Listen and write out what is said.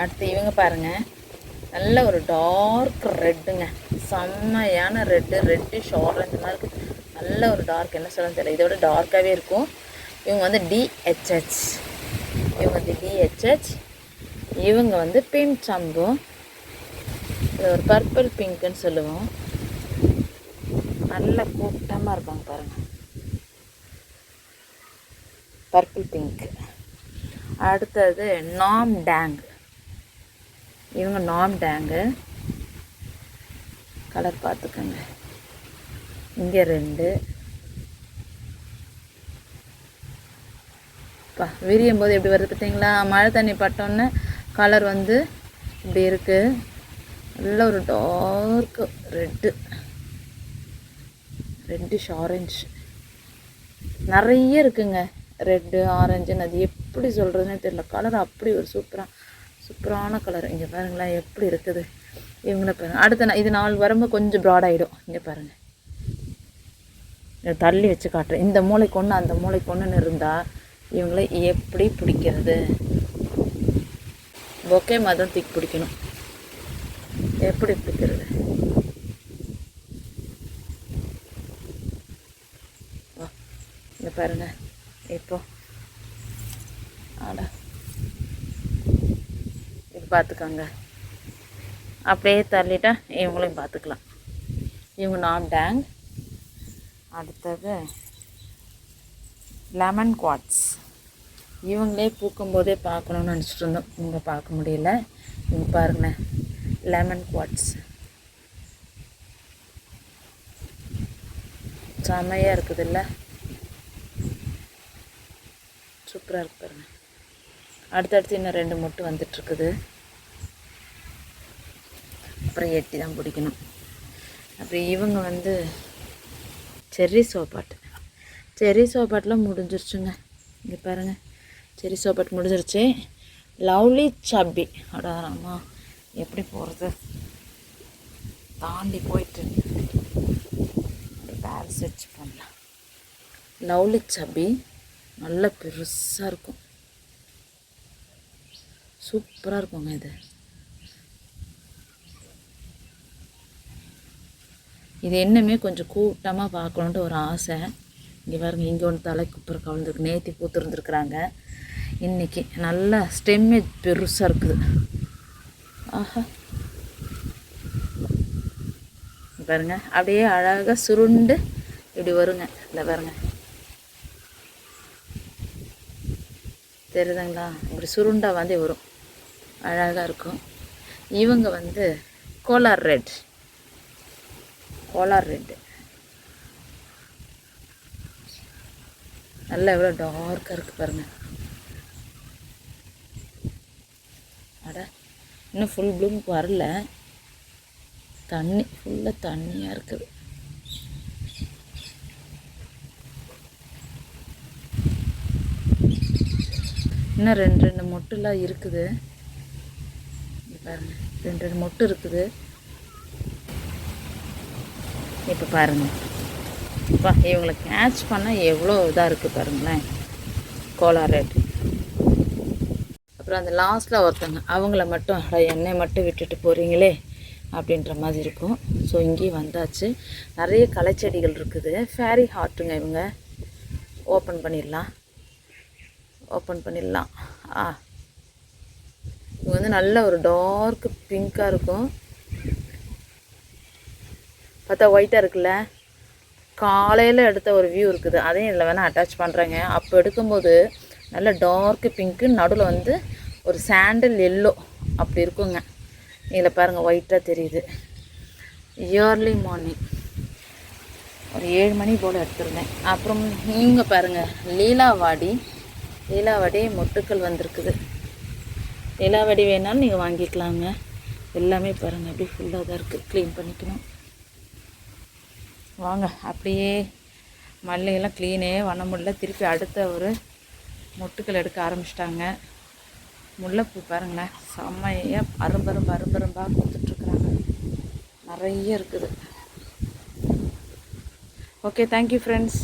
அடுத்து இவங்க பாருங்கள் நல்ல ஒரு டார்க் ரெட்டுங்க செம்மையான ரெட்டு ரெட்டிஷ் ஆரஞ்சு மாதிரி இருக்குது நல்ல ஒரு டார்க் என்ன சொல்லணும் தெரியல. இதோட டார்க்காகவே இருக்கும். இவங்க வந்து டிஹெச்ஹெச் இவங்க வந்து டிஹெச்ஹெச் இவங்க வந்து பின் சம்பு. இது ஒரு பர்பிள் பிங்க்குன்னு சொல்லுவோம். நல்ல கூட்டமாக இருப்பாங்க பாருங்கள் பர்பிள் பிங்க் அடுத்தது நாம் டேங் இவங்க நாம் டேங்கு கலர் பார்த்துக்கோங்க. இங்கே ரெண்டு. பா விரியும் போது எப்படி வருது பார்த்தீங்களா? மழை தண்ணி பட்டோன்னே கலர் வந்து இப்படி இருக்குது நல்ல ஒரு டார்க்கு ரெட்டு ரெட்டிஷ் ஆரஞ்சு நிறைய இருக்குங்க. ரெட்டு ஆரஞ்சுன்னு அது எப்படி சொல்கிறதுனே தெரியல. கலர் அப்படி ஒரு சூப்பராக சூப்பரான கலர் இங்கே பாருங்களேன் எப்படி இருக்குது? இவங்கள பாருங்கள் அடுத்த இது நாள் வரும்போது கொஞ்சம் ப்ராட் ஆகிடும் இங்கே பாருங்கள் தள்ளி வச்சு காட்டுறேன். இந்த மூளைக்கு ஒன்று அந்த மூளைக்கு ஒன்றுன்னு இருந்தால் இவங்களை எப்படி பிடிக்கிறது? பொக்கே மதம் தூக்கி பிடிக்கணும். எப்படி பிடிக்கிறது? இங்கே இங்க பாருங்க. இப்போ ஆடா. பார்த்துக்கோங்க அப்படியே தள்ளிட்டால் இவங்களையும் பார்த்துக்கலாம் இவங்க நாம் டேங். அடுத்தது லெமன் குவாட்ஸ் இவங்களே பூக்கும்போதே பார்க்கணுன்னு நினச்சிட்டு இருந்தோம். இவங்க பார்க்க முடியல. இவங்க பாருங்கண்ணே லெமன் குவாட்ஸ் செமையாக இருக்குதுல்ல? சூப்பராக இருக்கு பாருங்க. அடுத்தடுத்து இன்னும் ரெண்டு மொட்டு வந்துட்டுருக்குது அப்புறம் எட்டி தான் பிடிக்கணும். அப்புறம் இவங்க வந்து செர்ரி சோப்பாட்டு செர்ரி சோப்பாட்டில் முடிஞ்சிருச்சுங்க. இங்கே பாருங்கள் செர்ரி சோப்பாட்டு முடிஞ்சிருச்சு. லவ்லி சப்பி அடாராமா எப்படி போகிறது தாண்டி போயிட்டு பேர் சர்ச் பண்ணலாம். லவ்லி சப்பி நல்ல பெருசாக இருக்கும். சூப்பராக இருக்குங்க இது. இது என்னமே கொஞ்சம் கூட்டமாக பார்க்கணுன்ட்டு ஒரு ஆசை. இங்கே பாருங்க இங்கே ஒன்று தலை குப்பர் கவிழ்ந்துருக்கு நேத்தி பூத்துருந்துருக்குறாங்க. இன்னைக்கு நல்லா ஸ்டெம்மே பெருசாக இருக்குது. ஆஹா. பாருங்க அப்படியே அழகாக சுருண்டு இப்படி வருங்க. இல்லை பாருங்க. தெரியுதுங்களா? இப்படி சுருண்டாக வந்து வரும். அழகாக இருக்கும். இவங்க வந்து கோலார் ரெட். கோலார் ரெட்டு. நல்லா எவ்வளோ டார்க்காக இருக்குது பாருங்கள் அட இன்னும் ஃபுல் ப்ளூம் வரல. தண்ணி ஃபுல்லாக தண்ணியாக இருக்குது. இன்னும் ரெண்டு ரெண்டு மொட்டுலாம் இருக்குது. பாருங்கள் ரெண்டு ரெண்டு மொட்டு இருக்குது. இப்போ பாருங்கள் அப்பா இவங்களை கேட்ச் பண்ணால் எவ்வளோ இதாக இருக்குது பாருங்களேன். கோலாரேட் அப்புறம் அந்த லாஸ்ட்டில் ஒருத்தங்க அவங்கள மட்டும் என்னை மட்டும் விட்டுட்டு போகிறீங்களே அப்படின்ற மாதிரி இருக்கும். ஸோ இங்கேயும் வந்தாச்சு. நிறைய களைச்செடிகள் இருக்குது. ஃபேரி ஹார்ட்டுங்க இவங்க. ஓப்பன் பண்ணிடலாம். ஓப்பன் பண்ணிடலாம். ஆ. இது வந்து நல்ல ஒரு டார்க் பிங்க்காக இருக்கும். பார்த்தா ஒயிட்டாக இருக்குல்ல? காலையில் எடுத்த ஒரு வியூ இருக்குது. அதையும் இதில் வேணால் அட்டாச் பண்ணுறேங்க அப்போ எடுக்கும்போது நல்ல டார்க்கு பிங்க்கு நடுவில் வந்து ஒரு சாண்டில் எல்லோ அப்படி இருக்குங்க. இதில் பாருங்கள் ஒயிட்டாக தெரியுது. இயர்லி மார்னிங் ஒரு ஏழு மணி போல் எடுத்துருந்தேன். அப்புறம் இங்கே பாருங்கள் லீலாவாடி லீலாவாடி மொட்டுக்கள் வந்திருக்குது. லீலாவாடி வேணாலும் நீங்கள் வாங்கிக்கலாங்க. எல்லாமே பாருங்கள் அப்படியே ஃபுல்லாக தான் இருக்குது க்ளீன் பண்ணிக்கணும். வாங்க அப்படியே மல்லியெல்லாம் க்ளீனே பண்ண முடியல திருப்பி அடுத்த ஒரு மொட்டுக்கள் எடுக்க ஆரம்பிச்சிட்டாங்க. முல்லைப்பூ பாருங்களேன் செம்மையாக அரும்பரும்பு அரும்பரும்பாக கொடுத்துட்ருக்குறாங்க. நிறைய இருக்குது. Okay thank you friends